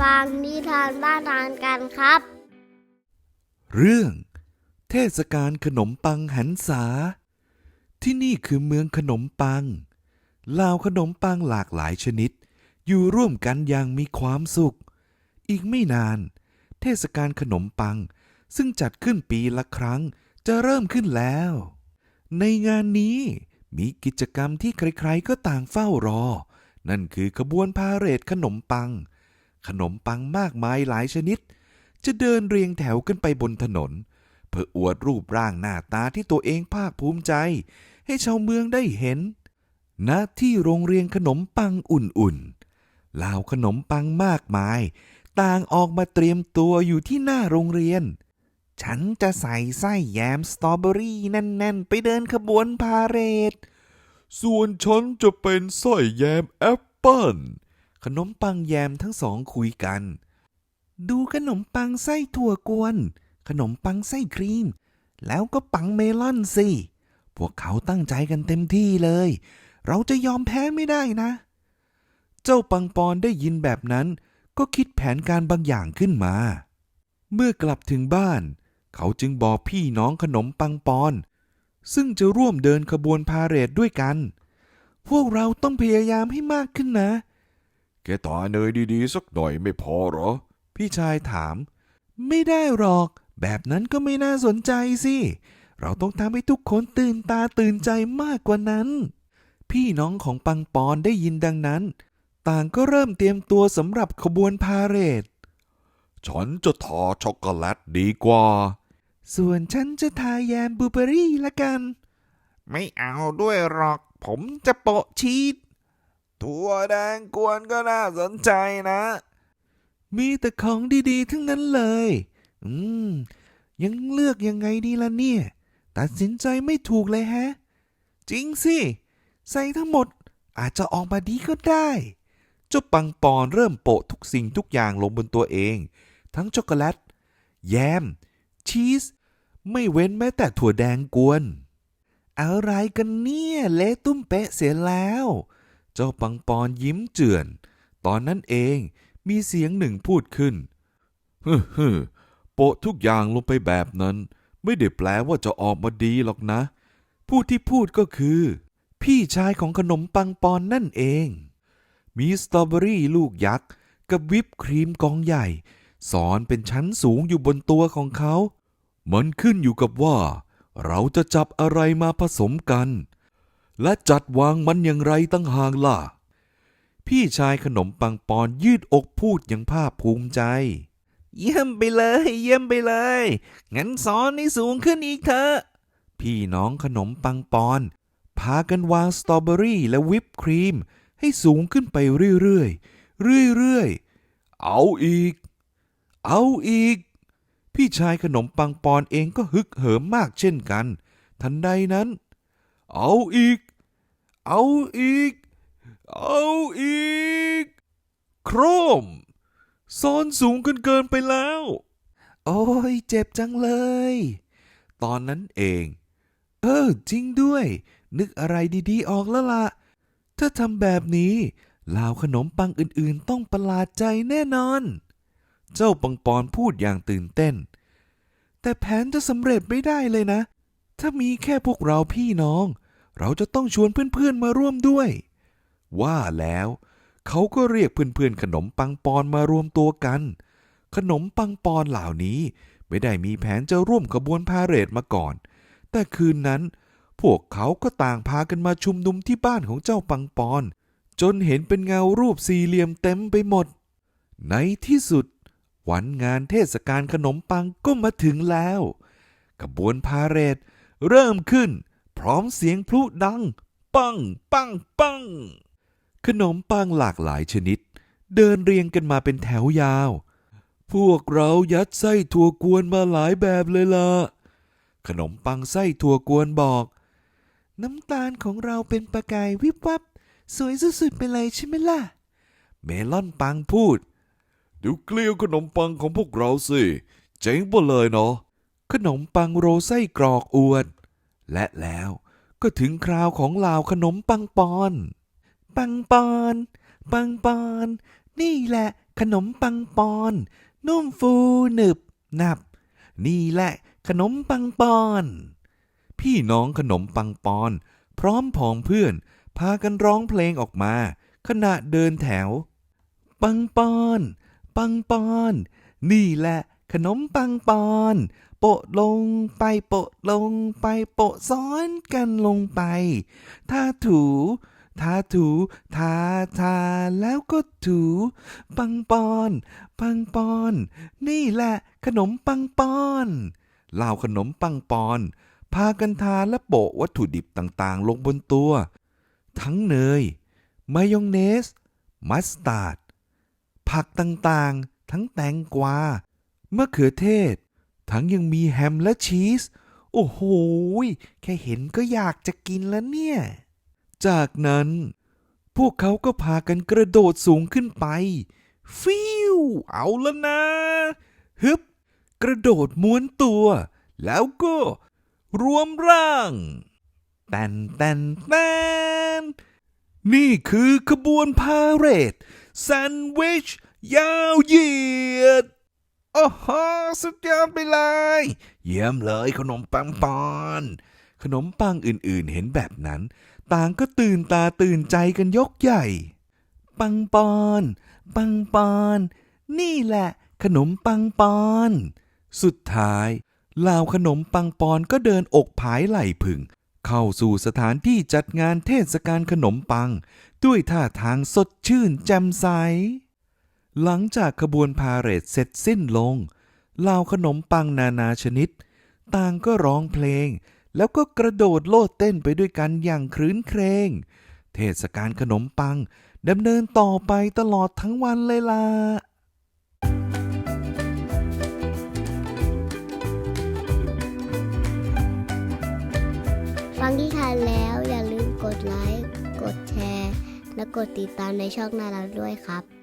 ฟังนิทานบ้านทานกันครับ เรื่องเทศกาลขนมปังหันษา ที่นี่คือเมืองขนมปังลาวขนมปังหลากหลายชนิด อยู่ร่วมกันอย่างมีความสุข อีกไม่นาน เทศกาลขนมปังซึ่งจัดขึ้นปีละครั้งจะเริ่มขึ้นแล้ว ในงานนี้มีกิจกรรมที่ใครๆก็ต่างเฝ้ารอ นั่นคือขบวนพาเหรดขนมปัง ขนมปังมากมายหลายชนิด จะเดินเรียงแถวกันไปบนถนน เพื่ออวดรูปร่างหน้าตาที่ตัวเองภาคภูมิใจ ให้ชาวเมืองได้เห็นณที่โรงเรียนขนมปังอุ่นๆล่าขนมปังมากมาย ต่างออกมาเตรียมตัวอยู่ที่หน้าโรงเรียน ฉันจะใส่ไส้แยมสตรอเบอรี่แน่นๆ ไปเดินขบวนพาเหรดส่วนฉันจะเป็นไส้แยมแอปเปิ้ล ขนมปังแยมทั้งสองคุยกัน ดูขนมปังไส้ถั่วกวน ขนมปังไส้ครีม แล้วก็ปังเมลอนสิ พวกเขาตั้งใจกันเต็มที่เลย เราจะยอมแพ้ไม่ได้นะ เจ้าปังปอนได้ยินแบบนั้น ก็คิดแผนการบางอย่างขึ้นมา เมื่อกลับถึงบ้าน เขาจึงบอกพี่น้องขนมปังปอน ซึ่งจะร่วมเดินขบวนพาเหรดด้วยกัน พวกเราต้องพยายามให้มากขึ้นนะ แกตาเนยดีๆ สักหน่อยไม่พอเหรอ พี่ชายถาม ไม่ได้หรอก แบบนั้นก็ไม่น่าสนใจสิ เราต้องทำให้ทุกคนตื่นตาตื่นใจมากกว่านั้น พี่น้องของปังปอนได้ยินดังนั้น ต่างก็เริ่มเตรียมตัวสำหรับขบวนพาเหรด ฉันจะทาช็อกโกแลตดีกว่า ส่วนฉันจะทาแยมบลูเบอรี่ละกัน ไม่เอาด้วยหรอก ผมจะโปะชีส ถั่วแดงกวนก็น่าสนใจนะ มีแต่ของดีๆ ทั้งนั้นเลย อืม ยังเลือกยังไงดีล่ะเนี่ย ตัดสินใจไม่ถูกเลยแฮะ จริงสิ ใส่ทั้งหมดอาจจะออกมาดีก็ได้เจ้าปังปอนเริ่มโปะทุกสิ่งทุกอย่างลงบนตัวเอง ทั้งช็อกโกแลต แยม ชีส ไม่เว้นแม้แต่ถั่วแดงกวน อะไรกันเนี่ย เละตุ้มเป๊ะเสียแล้ว เจ้าปังปอนยิ้มเจือน ตอนนั้นเองมีเสียงหนึ่งพูดขึ้นฮึฮึโปะทุกอย่างลงไปแบบนั้น ไม่ได้แปลว่าจะออกมาดีหรอกนะ ผู้ที่พูดก็คือ พี่ชายของขนมปังปอนนั่นเอง มีสตรอเบอรี่ลูกยักษ์กับวิปครีมกองใหญ่สอนเป็นชั้นสูงอยู่บนตัวของเขา มันขึ้นอยู่กับว่า เราจะจับอะไรมาผสมกัน และจัดวางมันอย่างไรตั้งหากล่ะ พี่ชายขนมปังปอนยืดอกพูดอย่างภาคภูมิใจ เยี่ยมไปเลย เยี่ยมไปเลย งั้นสอนให้สูงขึ้นอีกเถอะ พี่น้องขนมปังปอน พากันวางสตรอเบอรี่และวิปครีม ให้สูงขึ้นไปเรื่อยๆ เรื่อยๆ เอาอีก เอาอีก พี่ชายขนมปังปอนเองก็ฮึกเหิมมากเช่นกัน ทันใดนั้นเอาอีก เอาอีก เอาอีก โครมซ้อนสูงเกินเกินไปแล้ว โอ้ยเจ็บจังเลย ตอนนั้นเอง เออ จริงด้วย นึกอะไรดีๆออกแล้วล่ะ ถ้าทำแบบนี้ลาวขนมปังอื่นๆ ต้องประหลาดใจแน่นอน เจ้าปังปอนพูดอย่างตื่นเต้น แต่แผนจะสำเร็จไม่ได้เลยนะ ถ้ามีแค่พวกเราพี่น้อง เราจะต้องชวนเพื่อนๆมาร่วมด้วย ว่าแล้ว เขาก็เรียกเพื่อนๆขนมปังปอนมารวมตัวกัน ขนมปังปอนเหล่านี้ไม่ได้มีแผนจะร่วมขบวนพาเหรดมาก่อน แต่คืนนั้น พวกเขาก็ต่างพากันมาชุมนุมที่บ้านของเจ้าปังปอน จนเห็นเป็นเงารูปสี่เหลี่ยมเต็มไปหมด ในที่สุด วันงานเทศกาลขนมปังก็มาถึงแล้วขบวนพาเหรดเริ่มขึ้น พร้อมเสียงพลุดัง ปัง ปัง ปัง ขนมปังหลากหลายชนิด เดินเรียงกันมาเป็นแถวยาว พวกเรายัดไส้ถั่วกวนมาหลายแบบเลยล่ะ ขนมปังไส้ถั่วกวนบอก น้ำตาลของเราเป็นประกายวิบวับ สวยสุดๆไปเลยใช่ไหมล่ะ เมลอนปังพูดดูเกลียวขนมปังของพวกเราสิ เจ๋งไปเลยเนาะ ขนมปังโรไส้กรอกอวด และแล้วก็ถึงคราวของลาวขนมปังปอน ปังปอน ปังปอน นี่แหละขนมปังปอน นุ่มฟูหนึบหนับ นี่แหละขนมปังปอน พี่น้องขนมปังปอน พร้อมผองเพื่อน พากันร้องเพลงออกมา ขณะเดินแถว ปังปอน ปังปอน นี่แหละขนมปังปอน โปะลงไปโปะลงไปโปะซ้อนกันลงไปทาถูทาถูทาทาแล้วก็ถู ปังปอน ปังปอน นี่แหละขนมปังปอนเหล่าขนมปังปอน พากันทาและโปะวัตถุดิบต่างๆ ลงบนตัว ทั้งเนย มายองเนส มัสตาร์ด ผักต่างๆ ทั้งแตงกวามะเขือเทศ ทั้งยังมีแฮมและชีส โอ้โห แค่เห็นก็อยากจะกินแล้วเนี่ย จากนั้น พวกเขาก็พากันกระโดดสูงขึ้นไป ฟิวเอาล้วนะ ฮึบ กระโดดม้วนตัว แล้วก็ รวมร่างแตนแตนแตนนี่คือขบวนพาเหรดแซนด์วิช ยาวเหยียด โอ้โหสุดยอดไปเลย เยี่ยมเลยขนมปังปอน ขนมปังอื่นๆเห็นแบบนั้น ต่างก็ตื่นตาตื่นใจกันยกใหญ่ ปังปอน ปังปอน นี่แหละ ขนมปังปอน สุดท้ายเหล่าขนมปังปอนก็เดินอกผายไหล่ผึ่ง เข้าสู่สถานที่จัดงานเทศกาลขนมปัง ด้วยท่าทางสดชื่นแจ่มใส หลังจากขบวนพาเหรดเสร็จสิ้นลงเหล่าขนมปังนานาชนิด ต่างก็ร้องเพลง แล้วก็กระโดดโลดเต้นไปด้วยกันอย่างครื้นเครง เทศกาลขนมปังดำเนินต่อไปตลอดทั้งวันเลยล่ะฟังที่ทานแล้วอย่าลืมกดไลค์ กดแชร์ และกดติดตามในช่องนาราด้วยครับ